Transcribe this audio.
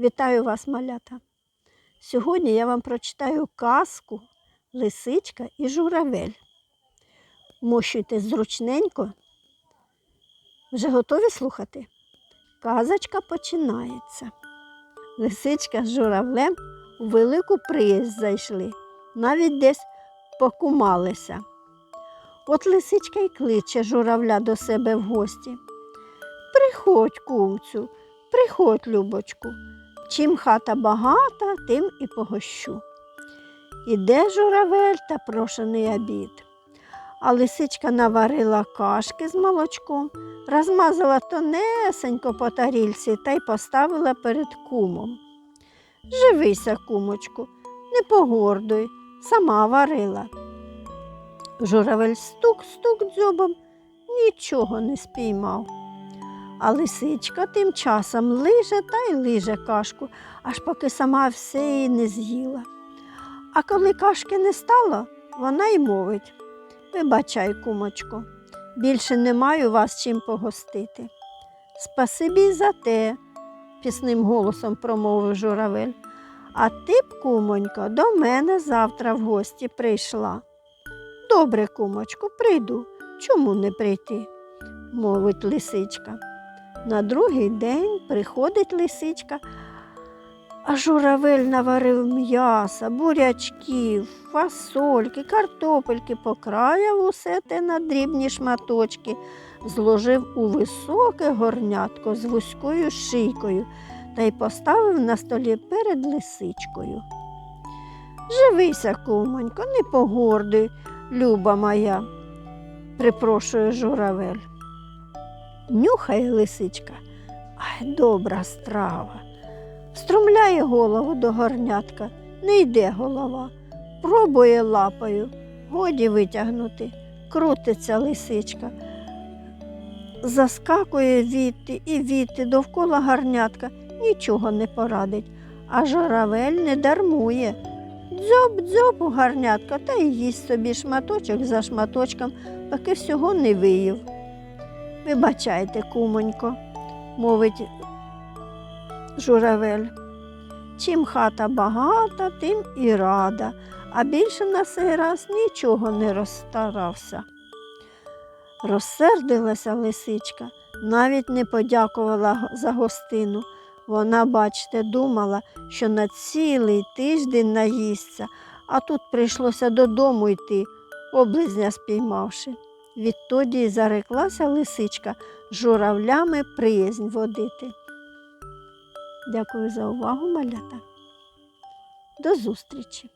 Вітаю вас, малята! Сьогодні я вам прочитаю казку Лисичка і журавель. Мощуйте зручненько. Вже готові слухати? Казочка починається. Лисичка з журавлем у велику приязнь зайшли, навіть десь покумалися. От лисичка й кличе журавля до себе в гості. Приходь, кумцю, приходь, Любочку. Чим хата багата, тим і погощу. Іде журавель та прошений обід. А лисичка наварила кашки з молочком, розмазала тонесенько по тарільці та й поставила перед кумом. Живися, кумочку, не погордуй, сама варила. Журавель стук-стук дзьобом, нічого не спіймав. А лисичка тим часом лиже та й лиже кашку, аж поки сама все її не з'їла. А коли кашки не стало, вона й мовить Вибачай, кумочко, більше не маю вас чим погостити. Спасибі за те, пісним голосом промовив журавель. А ти б, кумонько, до мене завтра в гості прийшла. Добре, кумочко, прийду. Чому не прийти? мовить лисичка. На другий день приходить лисичка, а журавель наварив м'яса, бурячків, фасольки, картопельки, покраяв усе те на дрібні шматочки, зложив у високе горнятко з вузькою шийкою та й поставив на столі перед лисичкою. Живися, кумонько, не погордуй, люба моя, припрошує журавель. Нюхає лисичка, ай, добра страва. Струмляє голову до горнятка, не йде голова, пробує лапою, годі витягнути, крутиться лисичка. Заскакує відти і відти довкола гарнятка, нічого не порадить, а журавель не дармує. Дзьоб-дзьоб у гарнятка та й їсть собі шматочок за шматочком, поки всього не виїв. Вибачайте, кумонько, мовить журавель. Чим хата багата, тим і рада, а більше на сей раз нічого не розстарався. Розсердилася лисичка, навіть не подякувала за гостину. Вона, бачите, думала, що на цілий тиждень наїсться, а тут прийшлося додому йти, облизня спіймавши. Відтоді зареклася лисичка журавлями приязнь водити. Дякую за увагу, малята. До зустрічі!